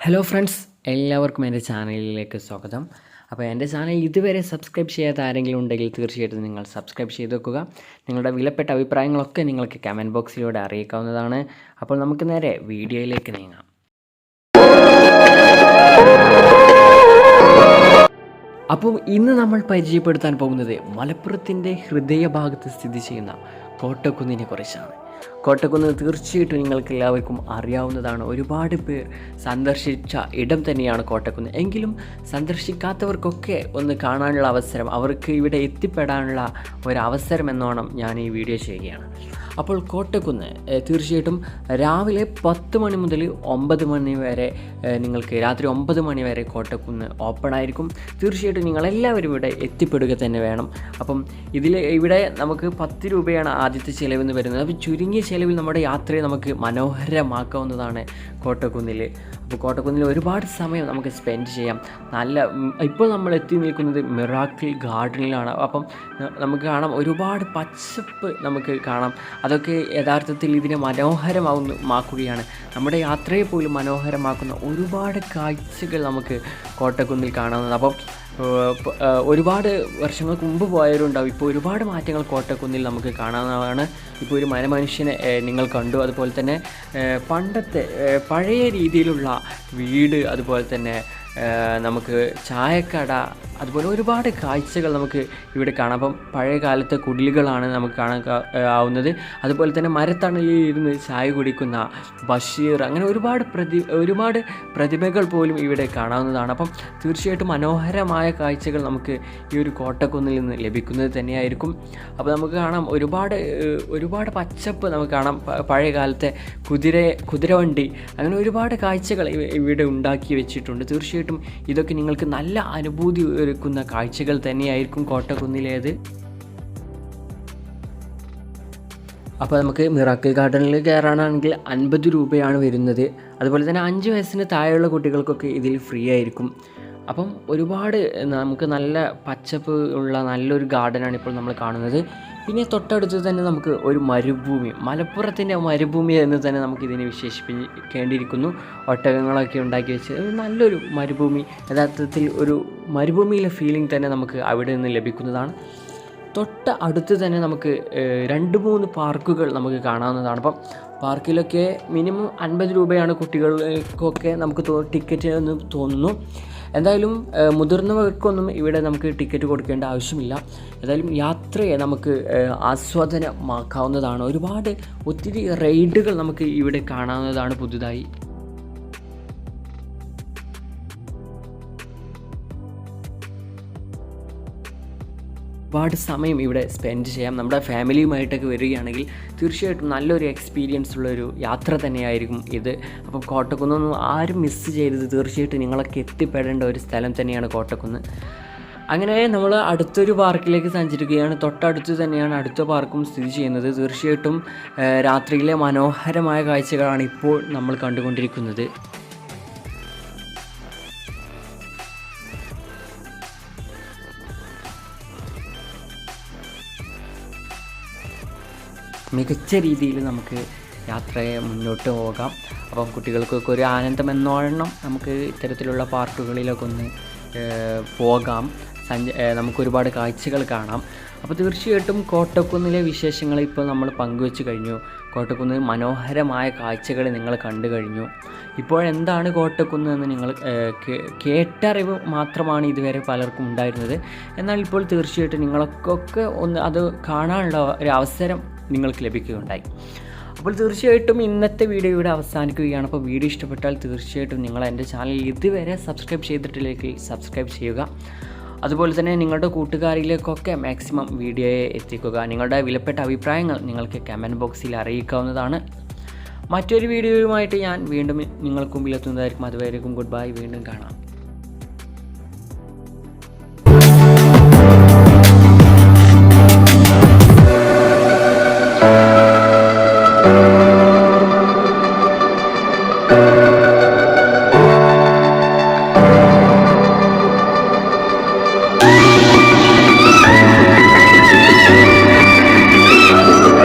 Hello friends എല്ലാവർക്കും എന്റെ ചാനലിലേക്ക് സ്വാഗതം. അപ്പോൾ എന്റെ ചാനൽ ഇതുവരെ സബ്സ്ക്രൈബ് ചെയ്യാത്ത ആരെങ്കിലും ഉണ്ടെങ്കിൽ തീർച്ചയായിട്ടും നിങ്ങൾ സബ്സ്ക്രൈബ് ചെയ്ത് വെക്കുക. നിങ്ങളുടെ വിലപ്പെട്ട അഭിപ്രായങ്ങളൊക്കെ നിങ്ങൾക്ക് കമന്റ് ബോക്സിലൂടെ അറിയിക്കാവുന്നതാണ്. അപ്പോൾ നമുക്ക് നേരെ വീഡിയോയിലേക്ക് നീങ്ങാം. അപ്പോൾ ഇന്ന് നമ്മൾ പരിചയപ്പെടുത്താൻ പോകുന്നത് മലപ്പുറത്തിന്റെ ഹൃദയഭാഗത്ത് സ്ഥിതി ചെയ്യുന്ന കോട്ടക്കുന്നിനെ കുറിച്ചാണ്. കോട്ടക്കുന്ന് തീർച്ചയായിട്ടും നിങ്ങൾക്ക് എല്ലാവർക്കും അറിയാവുന്നതാണ്. ഒരുപാട് പേർ സന്ദർശിച്ച ഇടം തന്നെയാണ് കോട്ടക്കുന്ന്. എങ്കിലും സന്ദർശിക്കാത്തവർക്കൊക്കെ ഒന്ന് കാണാനുള്ള അവസരം അവർക്ക് ഇവിടെ എത്തിപ്പെടാനുള്ള ഒരു അവസരം എന്നോണം ഞാൻ ഈ വീഡിയോ ചെയ്യുകയാണ്. അപ്പോൾ കോട്ടക്കുന്ന് തീർച്ചയായിട്ടും രാവിലെ പത്ത് മണി മുതൽ ഒമ്പത് മണി വരെ നിങ്ങൾക്ക് രാത്രി ഒമ്പത് മണി വരെ കോട്ടക്കുന്ന് ഓപ്പൺ ആയിരിക്കും. തീർച്ചയായിട്ടും നിങ്ങളെല്ലാവരും ഇവിടെ എത്തിപ്പെടുക തന്നെ വേണം. അപ്പം ഇതിൽ ഇവിടെ നമുക്ക് പത്ത് രൂപയാണ് ആദ്യത്തെ ചിലവെന്ന് വരുന്നത്. അപ്പോൾ ചുരുങ്ങിയ ചിലവിൽ നമ്മുടെ യാത്രയെ നമുക്ക് മനോഹരമാക്കാവുന്നതാണ് കോട്ടക്കുന്നിൽ അപ്പോൾ കോട്ടക്കുന്നിൽ ഒരുപാട് സമയം നമുക്ക് സ്പെൻഡ് ചെയ്യാം. നല്ല ഇപ്പോൾ നമ്മൾ എത്തി നിൽക്കുന്നത് മിറാക്കിൾ ഗാർഡനിലാണ്. അപ്പം നമുക്ക് കാണാം ഒരുപാട് പച്ചപ്പ് നമുക്ക് കാണാം. അതൊക്കെ യഥാർത്ഥത്തിൽ ഇതിനെ മനോഹരമാവുന്നു മാക്കുകയാണ്. നമ്മുടെ യാത്രയെ പോലും മനോഹരമാക്കുന്ന ഒരുപാട് കാഴ്ചകൾ നമുക്ക് കോട്ടക്കുന്നിൽ കാണാവുന്നത് അപ്പം ഒരുപാട് വർഷങ്ങൾക്ക് മുമ്പ് പോയവരുണ്ടാവും. ഇപ്പോൾ ഒരുപാട് മാറ്റങ്ങൾ കോട്ടക്കുന്നിൽ നമുക്ക് കാണാവുന്നതാണ്. ഇപ്പോൾ ഒരു മനമനുഷ്യനെ നിങ്ങൾ കണ്ടു. അതുപോലെ തന്നെ പണ്ടത്തെ പഴയ രീതിയിലുള്ള വീട് അതുപോലെ തന്നെ നമുക്ക് ചായക്കട അതുപോലെ ഒരുപാട് കാഴ്ചകൾ നമുക്ക് ഇവിടെ കാണാം. അപ്പം പഴയ കാലത്തെ കുടിലുകളാണ് നമുക്ക് കാണാൻ ആവുന്നത്. അതുപോലെ തന്നെ മരത്തണലിൽ ഇരുന്ന് ചായ കുടിക്കുന്ന ബഷീർ അങ്ങനെ ഒരുപാട് പ്രതി ഒരുപാട് പ്രതിമകൾ പോലും ഇവിടെ കാണാവുന്നതാണ്. അപ്പം തീർച്ചയായിട്ടും മനോഹരമായ കാഴ്ചകൾ നമുക്ക് ഈ ഒരു കോട്ടക്കുന്നിൽ നിന്ന് ലഭിക്കുന്നത് തന്നെയായിരിക്കും. അപ്പോൾ നമുക്ക് കാണാം ഒരുപാട് ഒരുപാട് പച്ചപ്പ് നമുക്ക് കാണാം. പഴയ കാലത്തെ കുതിര കുതിരവണ്ടി അങ്ങനെ ഒരുപാട് കാഴ്ചകൾ ഇവ- ഇവിടെ ഉണ്ടാക്കി വെച്ചിട്ടുണ്ട്. തീർച്ചയായിട്ടും ഇതൊക്കെ നിങ്ങൾക്ക് നല്ല അനുഭൂതി ഒരുക്കുന്ന കാഴ്ചകൾ തന്നെയായിരിക്കും കോട്ടക്കുന്നിലേത്. അപ്പോൾ നമുക്ക് മിറാക്കിൾ ഗാർഡനിൽ കയറാനാണെങ്കിൽ അൻപത് രൂപയാണ് വരുന്നത്. അതുപോലെ തന്നെ അഞ്ച് വയസ്സിന് താഴെയുള്ള കുട്ടികൾക്കൊക്കെ ഇതിൽ ഫ്രീ ആയിരിക്കും. അപ്പം ഒരുപാട് നമുക്ക് നല്ല പച്ചപ്പ് ഉള്ള നല്ലൊരു ഗാർഡനാണ് ഇപ്പോൾ നമ്മൾ കാണുന്നത്. പിന്നെ തൊട്ടടുത്ത് തന്നെ നമുക്ക് ഒരു മരുഭൂമി മലപ്പുറത്തിന്റെ മരുഭൂമി എന്ന് തന്നെ നമുക്ക് ഇതിനെ വിശേഷിപ്പിക്കേണ്ടിയിരിക്കുന്നു. ഒട്ടകങ്ങളൊക്കെ ഉണ്ടാക്കി വെച്ച് നല്ലൊരു മരുഭൂമി യഥാർത്ഥത്തിൽ ഒരു മരുഭൂമിയിലെ ഫീലിംഗ് തന്നെ നമുക്ക് അവിടെ നിന്ന് ലഭിക്കുന്നതാണ്. തൊട്ട് അടുത്ത് തന്നെ നമുക്ക് രണ്ട് മൂന്ന് പാർക്കുകൾ നമുക്ക് കാണാവുന്നതാണ്. അപ്പം പാർക്കിലൊക്കെ മിനിമം അൻപത് രൂപയാണ് കുട്ടികൾക്കൊക്കെ നമുക്ക് ടിക്കറ്റ് എന്ന് തോന്നുന്നു. എന്തായാലും മുതിർന്നവർക്കൊന്നും ഇവിടെ നമുക്ക് ടിക്കറ്റ് കൊടുക്കേണ്ട ആവശ്യമില്ല. എന്തായാലും യാത്രയെ നമുക്ക് ആസ്വാദനമാക്കാവുന്നതാണ്. ഒരുപാട് ഒത്തിരി റൈഡുകൾ നമുക്ക് ഇവിടെ കാണാവുന്നതാണ് പുതുതായി. ഒരുപാട് സമയം ഇവിടെ സ്പെൻഡ് ചെയ്യാം. നമ്മുടെ ഫാമിലിയുമായിട്ടൊക്കെ വരികയാണെങ്കിൽ തീർച്ചയായിട്ടും നല്ലൊരു എക്സ്പീരിയൻസ് ഉള്ളൊരു യാത്ര തന്നെയായിരിക്കും ഇത്. അപ്പം കോട്ടക്കുന്നൊന്നും ആരും മിസ് ചെയ്തത് തീർച്ചയായിട്ടും നിങ്ങളൊക്കെ എത്തിപ്പെടേണ്ട ഒരു സ്ഥലം തന്നെയാണ് കോട്ടക്കുന്ന്. അങ്ങനെ നമ്മൾ അടുത്തൊരു പാർക്കിലേക്ക് സഞ്ചരിക്കുകയാണ്. തൊട്ടടുത്ത് തന്നെയാണ് അടുത്ത പാർക്കും സ്ഥിതി ചെയ്യുന്നത്. തീർച്ചയായിട്ടും രാത്രിയിലെ മനോഹരമായ കാഴ്ചകളാണ് ഇപ്പോൾ നമ്മൾ കണ്ടുകൊണ്ടിരിക്കുന്നത്. മികച്ച രീതിയിൽ നമുക്ക് യാത്രയെ മുന്നോട്ട് പോകാം. അപ്പം കുട്ടികൾക്കൊക്കെ ഒരു ആനന്ദം എന്നോണം നമുക്ക് ഇത്തരത്തിലുള്ള പാർക്കുകളിലൊക്കെ ഒന്ന് പോകാം. സഞ്ച നമുക്കൊരുപാട് കാഴ്ചകൾ കാണാം. അപ്പോൾ തീർച്ചയായിട്ടും കോട്ടക്കുന്നിലെ വിശേഷങ്ങൾ ഇപ്പോൾ നമ്മൾ പങ്കുവെച്ച് കഴിഞ്ഞു. കോട്ടക്കുന്ന് മനോഹരമായ കാഴ്ചകൾ നിങ്ങൾ കണ്ടു കഴിഞ്ഞു. ഇപ്പോൾ എന്താണ് കോട്ടക്കുന്ന് എന്ന് നിങ്ങൾ കേട്ടറിവ് മാത്രമാണ് ഇതുവരെ പലർക്കും ഉണ്ടായിരുന്നത്. എന്നാൽ ഇപ്പോൾ തീർച്ചയായിട്ടും നിങ്ങളൊക്കെ ഒന്ന് അത് കാണാനുള്ള ഒരു അവസരം നിങ്ങൾക്ക് ലഭിക്കുകയുണ്ടായി. അപ്പോൾ തീർച്ചയായിട്ടും ഇന്നത്തെ വീഡിയോ ഇവിടെ അവസാനിക്കുകയാണ്. അപ്പോൾ വീഡിയോ ഇഷ്ടപ്പെട്ടാൽ തീർച്ചയായിട്ടും നിങ്ങൾ എന്റെ ചാനൽ ഇതുവരെ സബ്സ്ക്രൈബ് ചെയ്തിട്ടില്ലെങ്കിൽ സബ്സ്ക്രൈബ് ചെയ്യുക. അതുപോലെ തന്നെ നിങ്ങളുടെ കൂട്ടുകാരിലേക്കൊക്കെ മാക്സിമം വീഡിയോയെ എത്തിക്കുക. നിങ്ങളുടെ വിലപ്പെട്ട അഭിപ്രായങ്ങൾ നിങ്ങൾക്ക് കമന്റ് ബോക്സിൽ അറിയിക്കാവുന്നതാണ്. മറ്റൊരു വീഡിയോയുമായിട്ട് ഞാൻ വീണ്ടും നിങ്ങൾക്ക് മുമ്പിൽ എത്തുന്നതായിരിക്കും. അതുവരെയും ഗുഡ് ബൈ വീണ്ടും കാണാം.